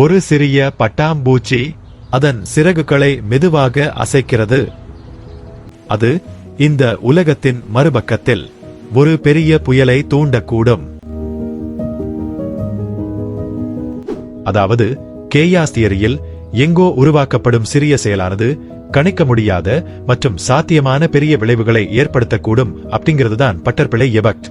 ஒரு சிறிய பட்டாம்பூச்சி அதன் சிறகுகளை மெதுவாக அசைக்கிறது. அது இந்த உலகத்தின் மறுபக்கத்தில் ஒரு பெரிய புயலை தூண்டக்கூடும். அதாவது கேயாஸ் தியரியில் எங்கோ உருவாக்கப்படும் சிறிய செயலானது கணிக்க முடியாத மற்றும் சாத்தியமான பெரிய விளைவுகளை ஏற்படுத்தக்கூடும் அப்படிங்கிறது தான் பட்டர்பிளை எபக்ட்.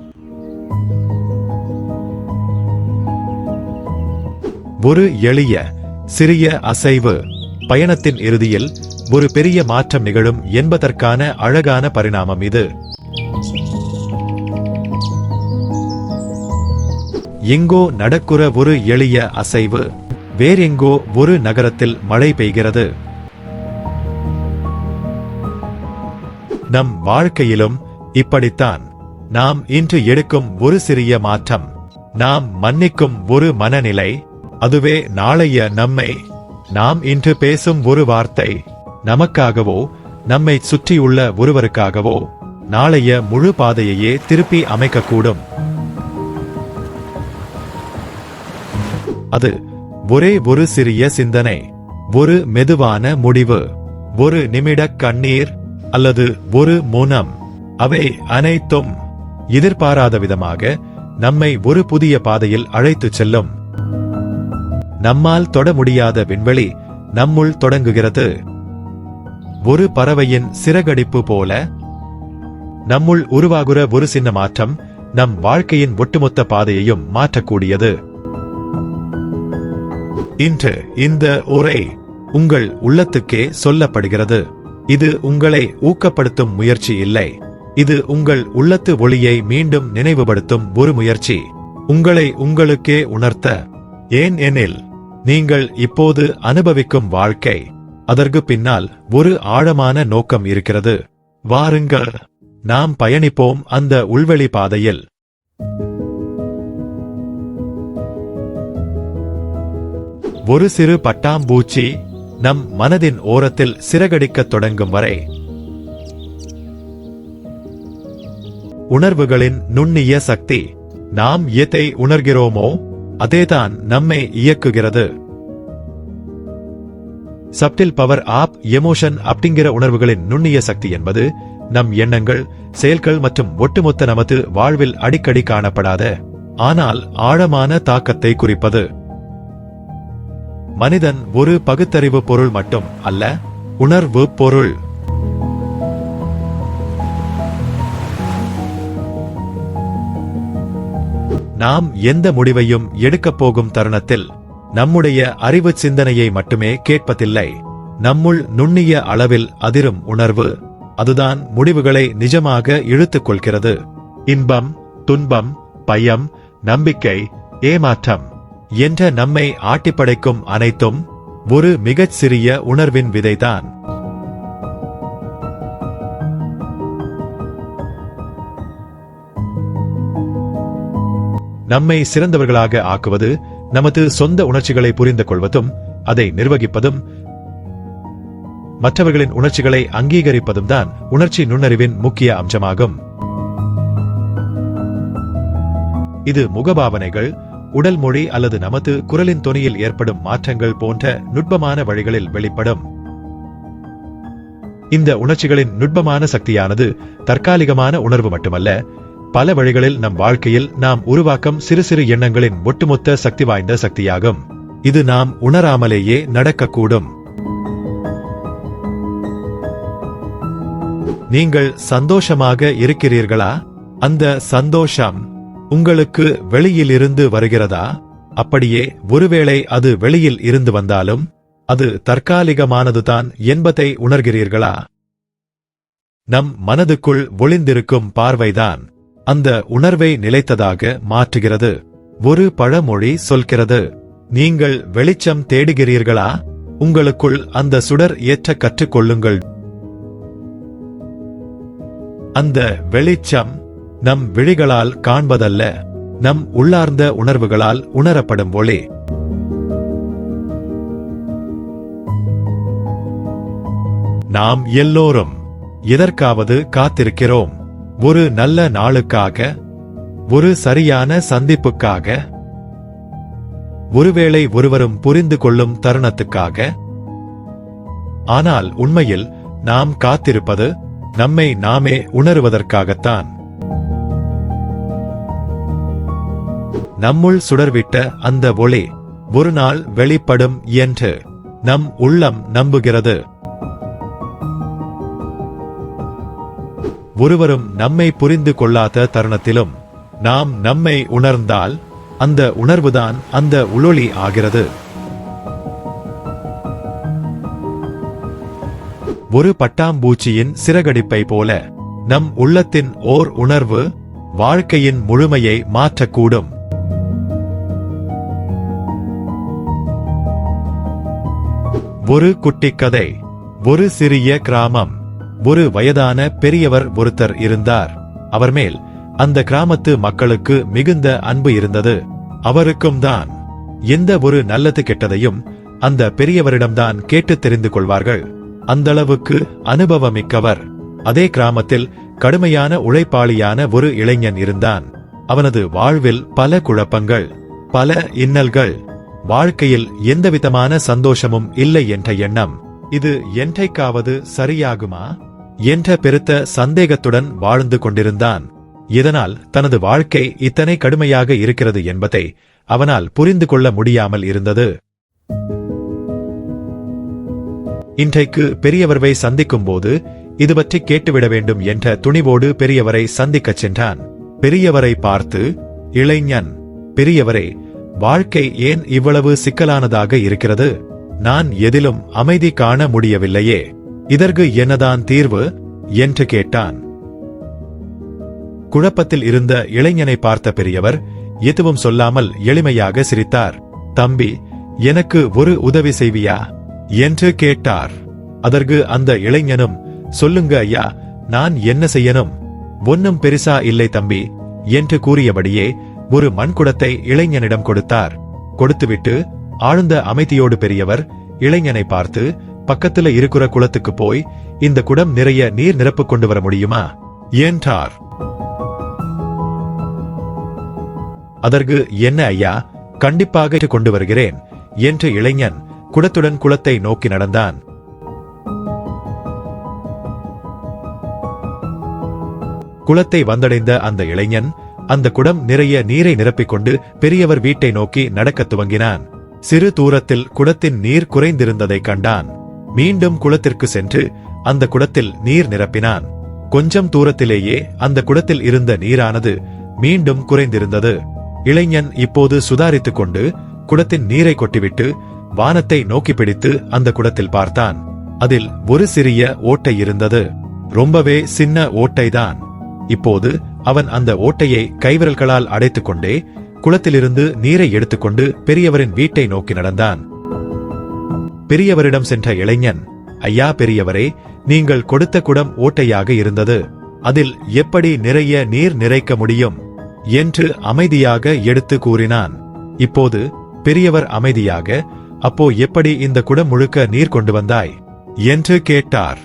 ஒரு எளிய சிறிய அசைவு பயணத்தின் இறுதியில் ஒரு பெரிய மாற்றம் நிகழும் என்பதற்கான அழகான பரிணாமம் இது. எங்கோ நடக்குற ஒரு எளிய அசைவு வேறெங்கோ ஒரு நகரத்தில் மழை பெய்கிறது. நம் வாழ்க்கையிலும் இப்படித்தான். நாம் இன்று எடுக்கும் ஒரு சிறிய மாற்றம் நாம் மன்னிக்கும் ஒரு மனநிலை அதுவே நாளைய நம்மை நாம் இன்று பேசும் ஒரு வார்த்தை நமக்காகவோ நம்மை சுற்றியுள்ள ஒருவருக்காகவோ நாளைய முழு பாதையையே திருப்பி அமைக்கக்கூடும். அது ஒரே ஒரு சிறிய சிந்தனை ஒரு மெதுவான முடிவு ஒரு நிமிட கண்ணீர் அல்லது ஒரு முனம். அவை அனைத்தும் எதிர்பாராத விதமாக நம்மை ஒரு புதிய பாதையில் அழைத்துச் செல்லும். நம்மால் தொட முடியாத விண்வெளி நம்முள் தொடங்குகிறது. ஒரு பறவையின் சிறகடிப்பு போல நம்முள் உருவாகுற ஒரு சின்ன மாற்றம் நம் வாழ்க்கையின் ஒட்டுமொத்த பாதையையும் மாற்றக்கூடியது. இன்று இந்த உரை உங்கள் உள்ளத்துக்கே சொல்லப்படுகிறது. இது உங்களை ஊக்கப்படுத்தும் முயற்சி இல்லை. இது உங்கள் உள்ளத்து ஒளியை மீண்டும் நினைவுபடுத்தும் ஒரு முயற்சி. உங்களை உங்களுக்கே உணர்த்த. ஏன் எனில் நீங்கள் இப்போது அனுபவிக்கும் வாழ்க்கை. அதற்கு பின்னால் ஒரு ஆழமான நோக்கம் இருக்கிறது. வாருங்கள் நாம் பயணிப்போம் அந்த உள்வெளி பாதையில். ஒரு சிறு பட்டாம்பூச்சி நம் மனதின் ஓரத்தில் சிறகடிக்கத் தொடங்கும் வரை. உணர்வுகளின் நுண்ணிய சக்தி நாம் எதை உணர்கிறோமோ அதேதான் நம்மை இயக்குகிறது. சப்டில் பவர் ஆப் எமோஷன் அப்படிங்கிற உணர்வுகளின் நுண்ணிய சக்தி என்பது நம் எண்ணங்கள் செயல்கள் மற்றும் ஒட்டுமொத்த நமது வாழ்வில் அடிக்கடி காணப்படாத ஆனால் ஆழமான தாக்கத்தை குறிப்பது. மனிதன் ஒரு பகுத்தறிவு பொருள் மட்டும் அல்ல உணர்வு பொருள். நாம் எந்த முடிவையும் எடுக்கப் போகும் தருணத்தில் நம்முடைய அறிவு சிந்தனையை மட்டுமே கேட்பதில்லை. நம்முள் நுண்ணிய அளவில் அதிரும் உணர்வு. அதுதான் முடிவுகளை நிஜமாக இழுத்துக் கொள்கிறது. இன்பம் துன்பம் பயம் நம்பிக்கை ஏமாற்றம் என்ற நம்மை ஆட்டிப்படைக்கும் அனைத்தும் ஒரு மிகச் சிறிய உணர்வின் விதைதான். நம்மை சிறந்தவர்களாக ஆக்குவது நமது சொந்த உணர்ச்சிகளை புரிந்து கொள்வதும் அதை நிர்வகிப்பதும் மற்றவர்களின் உணர்ச்சிகளை அங்கீகரிப்பதும் தான் உணர்ச்சி நுண்ணறிவின் முக்கிய அம்சமாகும். இது முகபாவனைகள் உடல் மொழி அல்லது நமது குரலின் தொனியில் ஏற்படும் மாற்றங்கள் போன்ற நுட்பமான வழிகளில் வெளிப்படும். இந்த உணர்ச்சிகளின் நுட்பமான சக்தியானது தற்காலிகமான உணர்வு மட்டுமல்ல பல வழிகளில் நம் வாழ்க்கையில் நாம் உருவாக்கும் சிறு சிறு எண்ணங்களின் ஒட்டுமொத்த சக்தி வாய்ந்த சக்தியாகும். இது நாம் உணராமலேயே நடக்கக்கூடும். நீங்கள் சந்தோஷமாக இருக்கிறீர்களா? அந்த சந்தோஷம் உங்களுக்கு வெளியிலிருந்து வருகிறதா? அப்படியே ஒருவேளை அது வெளியில் இருந்து வந்தாலும் அது தற்காலிகமானதுதான் என்பதை உணர்கிறீர்களா? நம் மனதுக்குள் ஒளிந்திருக்கும் பார்வைதான். அந்த உணர்வை நிலைத்ததாக மாற்றுகிறது. ஒரு பழமொழி சொல்கிறது நீங்கள் வெளிச்சம் தேடுகிறீர்களா? உங்களுக்குள் அந்த சுடர் ஏற்ற கற்றுக்கொள்ளுங்கள். அந்த வெளிச்சம் நம் விழிகளால் காண்பதல்ல நம் உள்ளார்ந்த உணர்வுகளால் உணரப்படும் ஒளி. நாம் எல்லோரும் எதற்காவது காத்திருக்கிறோம். ஒரு நல்ல நாளுக்காக ஒரு சரியான சந்திப்புக்காக ஒருவேளை ஒருவரும் புரிந்து கொள்ளும் தருணத்துக்காக. ஆனால் உண்மையில் நாம் காத்திருப்பது நம்மை நாமே உணருவதற்காகத்தான். நம்முள் சுடர்விட்ட அந்த ஒளி ஒரு நாள் வெளிப்படும் என்று நம் உள்ளம் நம்புகிறது. ஒருவரும் நம்மை புரிந்து கொள்ளாத தருணத்திலும் நாம் நம்மை உணர்ந்தால் அந்த உணர்வுதான் அந்த உளொளி ஆகிறது. ஒரு பட்டாம்பூச்சியின் சிறகடிப்பை போல நம் உள்ளத்தின் ஓர் உணர்வு வாழ்க்கையின் முழுமையை மாற்றக்கூடும். ஒரு குட்டி கதை ஒரு சிறிய கிராமம் ஒரு வயதான பெரியவர் ஒருத்தர் இருந்தார். அவர் மேல் அந்த கிராமத்து மக்களுக்கு மிகுந்த அன்பு இருந்தது. அவருக்கும் தான் எந்த ஒரு நல்லது கெட்டதையும் அந்த பெரியவரிடம்தான் கேட்டு தெரிந்து கொள்வார்கள். அந்த அளவுக்கு அனுபவமிக்கவர். அதே கிராமத்தில் கடுமையான உழைப்பாளியான ஒரு இளைஞன் இருந்தான். அவனது வாழ்வில் பல குழப்பங்கள் பல இன்னல்கள் வாழ்க்கையில் எந்தவிதமான சந்தோஷமும் இல்லை என்ற எண்ணம். இது என்றைக்காவது சரியாகுமா? என்ற பெருத்த சந்தேகத்துடன் வாழ்ந்து கொண்டிருந்தான். இதனால் தனது வாழ்க்கை இத்தனை கடுமையாக இருக்கிறது என்பதை அவனால் புரிந்து கொள்ள முடியாமல் இருந்தது. இன்றைக்கு பெரியவர்வை சந்திக்கும் போது இது பற்றி கேட்டுவிட வேண்டும் என்ற துணிவோடு பெரியவரை சந்திக்கச் சென்றான். பெரியவரை பார்த்து இளைஞன் பெரியவரே வாழ்க்கை ஏன் இவ்வளவு சிக்கலானதாக இருக்கிறது? நான் எதிலும் அமைதி காண முடியவில்லையே. இதற்கு என்னதான் தீர்வு? என்று கேட்டான். குழப்பத்தில் இருந்த இளைஞனை பார்த்த பெரியவர் எதுவும் சொல்லாமல் எளிமையாக சிரித்தார். தம்பி எனக்கு ஒரு உதவி செய்வியா? என்று கேட்டார். அதற்கு அந்த இளைஞனும் சொல்லுங்க ஐயா நான் என்ன செய்யணும்? ஒன்னும் பெரிசா இல்லை தம்பி என்று கூறியபடியே ஒரு மண்குடத்தை இளைஞனிடம் கொடுத்தார். கொடுத்துவிட்டு ஆழ்ந்த அமைதியோடு பெரியவர் இளைஞனை பார்த்து பக்கத்துல இருக்கிற குளத்துக்கு போய் இந்த குடம் நிறைய நீர் நிரப்பு கொண்டு வர முடியுமா? என்றார் அதற்கு என்ன ஐயா? கண்டிப்பாக கொண்டு வருகிறேன் என்று இளைஞன் குடத்துடன் குளத்தை நோக்கி நடந்தான். குளத்தை வந்தடைந்த அந்த இளைஞன் அந்த குடம் நிறைய நீரை நிரப்பிக்கொண்டு பெரியவர் வீட்டை நோக்கி நடக்கத் துவங்கினான். சிறு தூரத்தில் குடத்தின் நீர் குறைந்திருந்ததை கண்டான். மீண்டும் குளத்திற்கு சென்று அந்த குடத்தில் நீர் நிரப்பினான். கொஞ்சம் தூரத்திலேயே அந்த குடத்தில் இருந்த நீரானது மீண்டும் குறைந்திருந்தது. இளைஞன் இப்போது சுதாரித்துக் கொண்டு குடத்தின் நீரை கொட்டிவிட்டு வானத்தை நோக்கி பிடித்து அந்த குடத்தில் பார்த்தான். அதில் ஒரு சிறிய ஓட்டை இருந்தது. ரொம்பவே சின்ன ஓட்டைதான். இப்போது அவன் அந்த ஓட்டையை கைவிரல்களால் அடைத்துக் கொண்டே குளத்திலிருந்து நீரை எடுத்துக்கொண்டு பெரியவரின் வீட்டை நோக்கி நடந்தான். பெரியவரிடம் சென்ற இளைஞன் ஐயா பெரியவரே நீங்கள் கொடுத்த குடம் ஓட்டையாக இருந்தது. அதில் எப்படி நிறைய நீர் நிறைக்க முடியும்? என்று அமைதியாக எடுத்து கூறினான். இப்போது பெரியவர் அமைதியாக அப்போ எப்படி இந்த குடம் முழுக்க நீர் கொண்டு வந்தாய்? என்று கேட்டார்.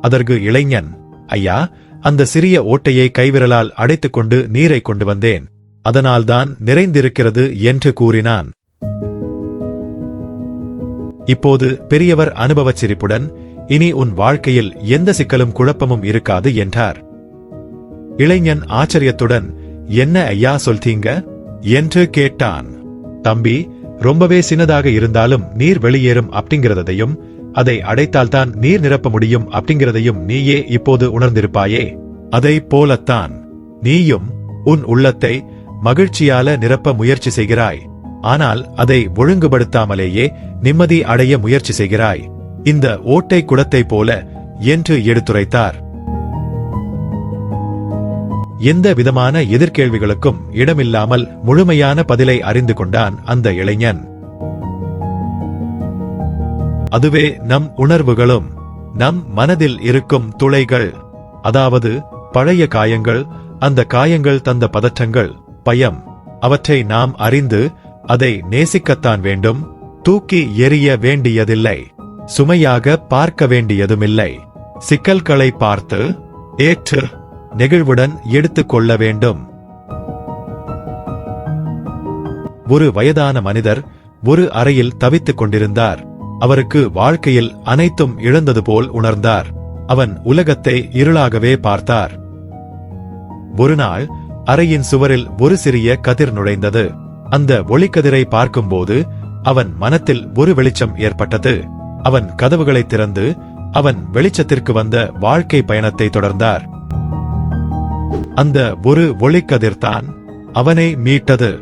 அதற்கு இளைஞன் ஐயா அந்த சிறிய ஓட்டையை கைவிரலால் அடைத்துக் கொண்டு நீரை கொண்டு வந்தேன். அதனால்தான் நிறைந்திருக்கிறது என்று கூறினான். இப்போது பெரியவர் அனுபவச் சிரிப்புடன் இனி உன் வாழ்க்கையில் எந்த சிக்கலும் குழப்பமும் இருக்காது என்றார். இளைஞன் ஆச்சரியத்துடன் என்ன ஐயா சொல்தீங்க? என்று கேட்டான். தம்பி ரொம்பவே சின்னதாக இருந்தாலும் நீர் வெளியேறும் அப்படிங்கிறதையும் அதை அடைத்தால்தான் நீர் நிரப்ப முடியும் அப்படிங்கிறதையும் நீயே இப்போது உணர்ந்திருப்பாயே. அதை போலத்தான் நீயும் உன் உள்ளத்தை மகிழ்ச்சியால நிரப்ப முயற்சி செய்கிறாய். ஆனால் அதை ஒழுங்குபடுத்தாமலேயே நிம்மதி அடைய முயற்சி செய்கிறாய். இந்த ஓட்டை குடத்தை போல என்று எடுத்துரைத்தார். எந்த விதமான எதிர்கேள்விகளுக்கும் இடமில்லாமல் முழுமையான பதிலை அறிந்து கொண்டான் அந்த இளைஞன். அதுவே நம் உணர்வுகளும் நம் மனதில் இருக்கும் துளைகள் அதாவது பழைய காயங்கள் அந்த காயங்கள் தந்த பதற்றங்கள் பயம் அவற்றை நாம் அறிந்து அதை நேசிக்கத்தான் வேண்டும் தூக்கி எறிய வேண்டியதில்லை சுமையாக பார்க்க வேண்டியதுமில்லை. சிக்கல்களை பார்த்து ஏற்று நெகிழ்வுடன் எடுத்துக் கொள்ள வேண்டும். ஒரு வயதான மனிதர் ஒரு அறையில் தவித்துக் கொண்டிருந்தார். அவருக்கு வாழ்க்கையில் அனைத்தும் இழந்தது போல் உணர்ந்தார். அவன் உலகத்தை இருளாகவே பார்த்தார். ஒரு நாள் அறையின் சுவரில் ஒரு சிறிய கதிர் நுழைந்தது. அந்த ஒளிக்கதிரை பார்க்கும்போது அவன் மனத்தில் ஒரு வெளிச்சம் ஏற்பட்டது. அவன் கதவுகளை திறந்து அவன் வெளிச்சத்திற்கு வந்த வாழ்க்கை பயணத்தை தொடர்ந்தார். அந்த ஒரு ஒளிக்கதிர்தான் அவனை மீட்டது.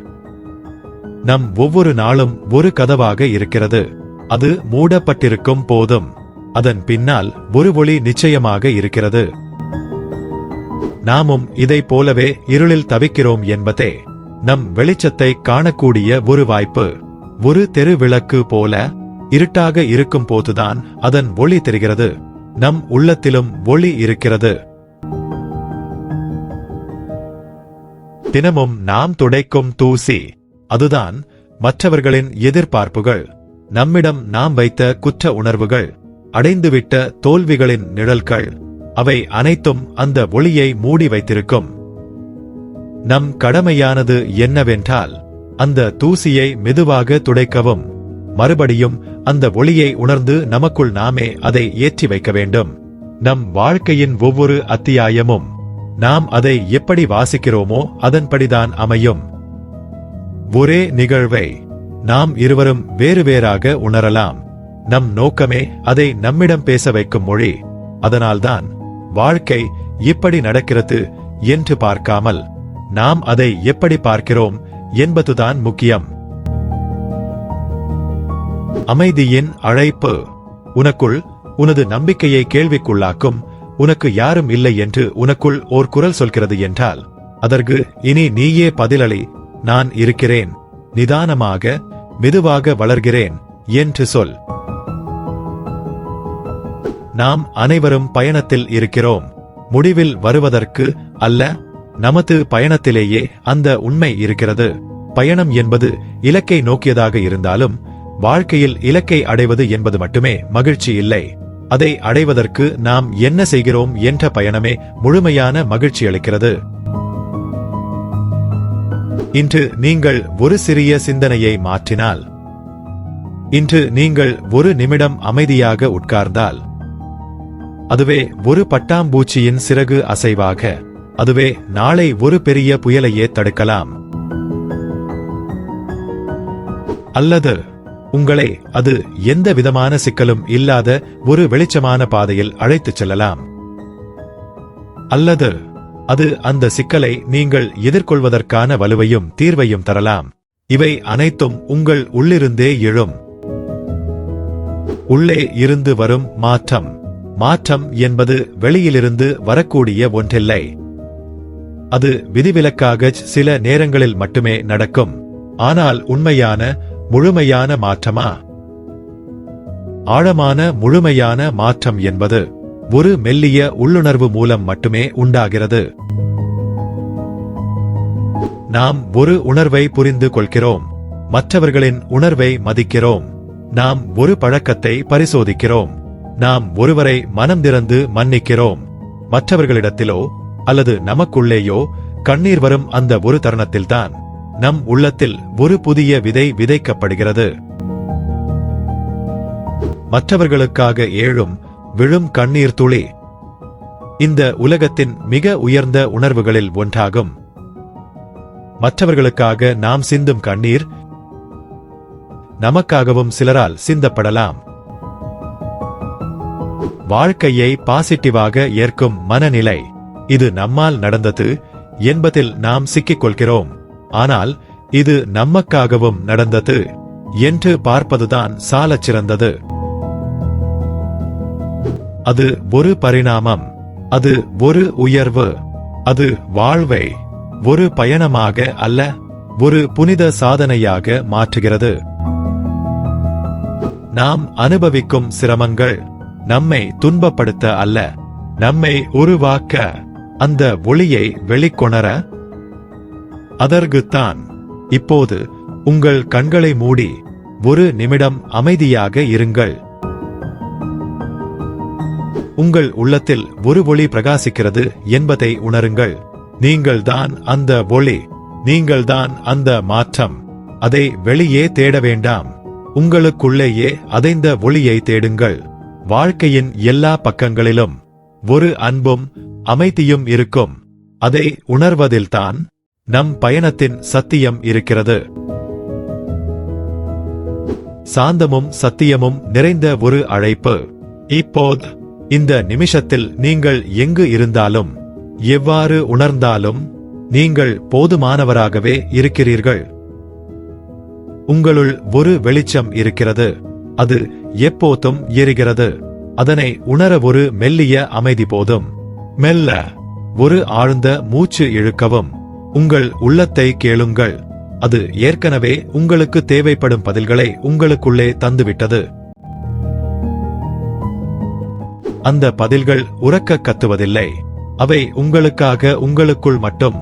நம் ஒவ்வொரு நாளும் ஒரு கதவாக இருக்கிறது. அது மூடப்பட்டிருக்கும் போதும். அதன் பின்னால் ஒரு ஒளி நிச்சயமாக இருக்கிறது. நாமும் இதைப் போலவே இருளில் தவிக்கிறோம் என்பதே. நம் வெளிச்சத்தை காணக்கூடிய ஒரு வாய்ப்பு ஒரு தெரு விளக்கு போல இருட்டாக இருக்கும் போதுதான் அதன் ஒளி தெரிகிறது. நம் உள்ளத்திலும் ஒளி இருக்கிறது. தினமும் நாம் துடைக்கும் தூசி அதுதான் மற்றவர்களின் எதிர்பார்ப்புகள். நம்மிடம் நாம் வைத்த குற்ற உணர்வுகள் அடைந்துவிட்ட தோல்விகளின் நிழல்கள் அவை அனைத்தும் அந்த ஒளியை மூடி வைத்திருக்கும். நம் கடமையானது என்னவென்றால் அந்த தூசியை மெதுவாக துடைக்கவும் மறுபடியும் அந்த ஒளியை உணர்ந்து நமக்குள் நாமே அதை ஏற்றி வைக்க வேண்டும். நம் வாழ்க்கையின் ஒவ்வொரு அத்தியாயமும் நாம் அதை எப்படி வாசிக்கிறோமோ அதன்படிதான் அமையும். ஒரே நிகழ்வை நாம் இருவரும் வேறு வேறாக உணரலாம். நம் நோக்கமே அதை நம்மிடம் பேச வைக்கும் மொழி. அதனால்தான் வாழ்க்கை இப்படி நடக்கிறது என்று பார்க்காமல் நாம் அதை எப்படி பார்க்கிறோம் என்பதுதான் முக்கியம். அமைதியின் அழைப்பு. உனக்குள் உனது நம்பிக்கையை கேள்விக்குள்ளாக்கும். உனக்கு யாரும் இல்லை என்று உனக்குள் ஓர் குரல் சொல்கிறது என்றால் அதற்கு இனி நீயே பதிலளி நான் இருக்கிறேன். நிதானமாக மெதுவாக வளர்கிறேன் என்று சொல். நாம் அனைவரும் பயணத்தில் இருக்கிறோம். முடிவில் வருவதற்கு அல்ல நமது பயணத்திலேயே அந்த உண்மை இருக்கிறது. பயணம் என்பது இலக்கை நோக்கியதாக இருந்தாலும் வாழ்க்கையில் இலக்கை அடைவது என்பது மட்டுமே மகிழ்ச்சி இல்லை. அதை அடைவதற்கு நாம் என்ன செய்கிறோம் என்ற பயணமே முழுமையான மகிழ்ச்சி அளிக்கிறது. இன்று நீங்கள் ஒரு சிறிய சிந்தனையை மாற்றினால் இன்று நீங்கள் ஒரு நிமிடம் அமைதியாக உட்கார்ந்தால் அதுவே ஒரு பட்டாம்பூச்சியின் சிறகு அசைவாக அதுவே நாளை ஒரு பெரிய புயலையே தடுக்கலாம். அல்லது உங்களை அது எந்த விதமான சிக்கலும் இல்லாத ஒரு வெளிச்சமான பாதையில் அழைத்துச் செல்லலாம். அல்லது அது அந்த சிக்கலை நீங்கள் எதிர்கொள்வதற்கான வலுவையும் தீர்வையும் தரலாம். இவை அனைத்தும் உங்கள் உள்ளிருந்தே எழும். உள்ளே இருந்து வரும் மாற்றம். மாற்றம் என்பது வெளியிலிருந்து வரக்கூடிய ஒன்றில்லை. அது விதிவிலக்காக சில நேரங்களில் மட்டுமே நடக்கும். ஆனால் உண்மையான முழுமையான மாற்றமா? ஆழமான முழுமையான மாற்றம் என்பது ஒரு மெல்லிய உள்ளுணர்வு மூலம் மட்டுமே உண்டாகிறது. நாம் ஒரு உணர்வை புரிந்து கொள்கிறோம். மற்றவர்களின் உணர்வை மதிக்கிறோம். நாம் ஒரு பழக்கத்தை பரிசோதிக்கிறோம். நாம் ஒருவரை மனம் திறந்து மன்னிக்கிறோம். மற்றவர்களிடத்திலோ அல்லது நமக்குள்ளேயோ கண்ணீர் வரும் அந்த ஒரு தருணத்தில்தான் நம் உள்ளத்தில் ஒரு புதிய விதை விதைக்கப்படுகிறது. மற்றவர்களுக்காக ஏழும் விழும் கண்ணீர் துளி இந்த உலகத்தின் மிக உயர்ந்த உணர்வுகளில் ஒன்றாகும். மற்றவர்களுக்காக நாம் சிந்தும் கண்ணீர் நமக்காகவும் சிலரால் சிந்தப்படலாம். வாழ்க்கையை பாசிட்டிவாக ஏற்கும் மனநிலை இது நம்மால் நடந்தது என்பதில் நாம் சிக்கிக் கொள்கிறோம் ஆனால் இது நமக்காகவும் நடந்தது என்று பார்ப்பதுதான் சாலச் சிறந்தது. அது ஒரு பரிணாமம் அது ஒரு உயர்வு அது வாழ்வை ஒரு பயணமாக அல்ல ஒரு புனித சாதனையாக மாற்றுகிறது. நாம் அனுபவிக்கும் சிரமங்கள் நம்மை துன்பப்படுத்த அல்ல நம்மை உருவாக்க அந்த ஒளியை வெளிக்கொணர அதற்குத்தான் இப்போது உங்கள் கண்களை மூடி ஒரு நிமிடம் அமைதியாக இருங்கள். உங்கள் உள்ளத்தில் ஒரு ஒளி பிரகாசிக்கிறது என்பதை உணருங்கள். நீங்கள்தான் அந்த ஒளி நீங்கள்தான் அந்த மாற்றம். அதை வெளியே தேட வேண்டாம். உங்களுக்குள்ளேயே அதைந்த ஒளியை தேடுங்கள். வாழ்க்கையின் எல்லா பக்கங்களிலும் ஒரு அன்பும் அமைதியும் இருக்கும். அதை உணர்வதில்தான் நம் பயணத்தின் சத்தியம் இருக்கிறது. சாந்தமும் சத்தியமும் நிறைந்த ஒரு அழைப்பு. இப்போது இந்த நிமிஷத்தில் நீங்கள் எங்கு இருந்தாலும் எவ்வாறு உணர்ந்தாலும் நீங்கள் போதுமானவராகவே இருக்கிறீர்கள். உங்களுள் ஒரு வெளிச்சம் இருக்கிறது. அது எப்போதும் எரிகிறது அதனை உணர ஒரு மெல்லிய அமைதி போதும். மெல்ல ஒரு ஆழ்ந்த மூச்சு இழுக்கவும். உங்கள் உள்ளத்தை கேளுங்கள். அது ஏற்கனவே உங்களுக்கு தேவைப்படும் பதில்களை உங்களுக்குள்ளே தந்துவிட்டது. அந்த பதில்கள் உறக்க கத்துவதில்லை. அவை உங்களுக்காக உங்களுக்குள் மட்டும்.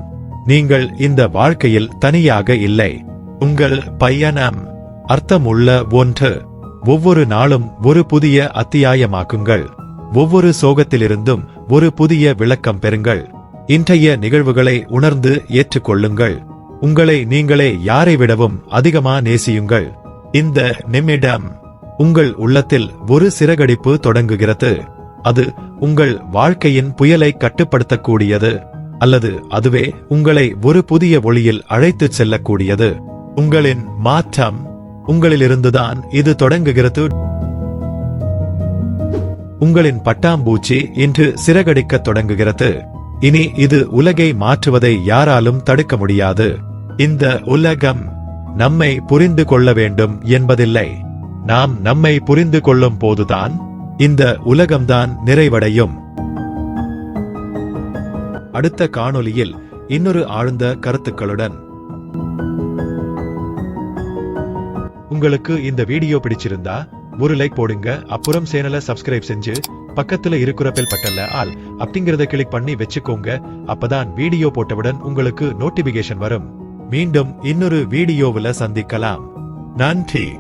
நீங்கள் இந்த வாழ்க்கையில் தனியாக இல்லை. உங்கள் பையனம் அர்த்தமுள்ள ஒன்று. ஒவ்வொரு நாளும் ஒரு புதிய அத்தியாயமாக்குங்கள். ஒவ்வொரு சோகத்திலிருந்தும் ஒரு புதிய விளக்கம் பெறுங்கள். இன்றைய நிகழ்வுகளை உணர்ந்து ஏற்றுக்கொள்ளுங்கள். உங்களை நீங்களே யாரை விடவும் அதிகமா நேசியுங்கள். இந்த நிமிடம் உங்கள் உள்ளத்தில் ஒரு சிறகடிப்பு தொடங்குகிறது. அது உங்கள் வாழ்க்கையின் புயலை கட்டுப்படுத்தக்கூடியது. அல்லது அதுவே உங்களை ஒரு புதிய ஒளியில் அழைத்துச் செல்லக்கூடியது. உங்களின் மாற்றம் உங்களிலிருந்துதான் இது தொடங்குகிறது. உங்களின் பட்டாம்பூச்சி இன்று சிறகடிக்கத் தொடங்குகிறது. இனி இது உலகை மாற்றுவதை யாராலும் தடுக்க முடியாது. இந்த உலகம் நம்மை புரிந்து கொள்ள வேண்டும் என்பதில்லை. நாம் நம்மை புரிந்து கொள்ளும் போதுதான் இந்த உலகம்தான் நிறைவடையும். அடுத்த காணொளியில் இன்னொரு ஆழ்ந்த கருத்துக்களுடன். உங்களுக்கு இந்த வீடியோ பிடிச்சிருந்தா ஒரு லைக் போடுங்க. அப்புறம் சேனலை சப்ஸ்கிரைப் செஞ்சு பக்கத்துல இருக்கிற பெல் பட்டன்ல ஆல் அப்படிங்கறத கிளிக் பண்ணி வச்சுக்கோங்க. அப்பதான் வீடியோ போட்டவுடன் உங்களுக்கு நோட்டிபிகேஷன் வரும். மீண்டும் இன்னொரு வீடியோவுல சந்திக்கலாம். நன்றி.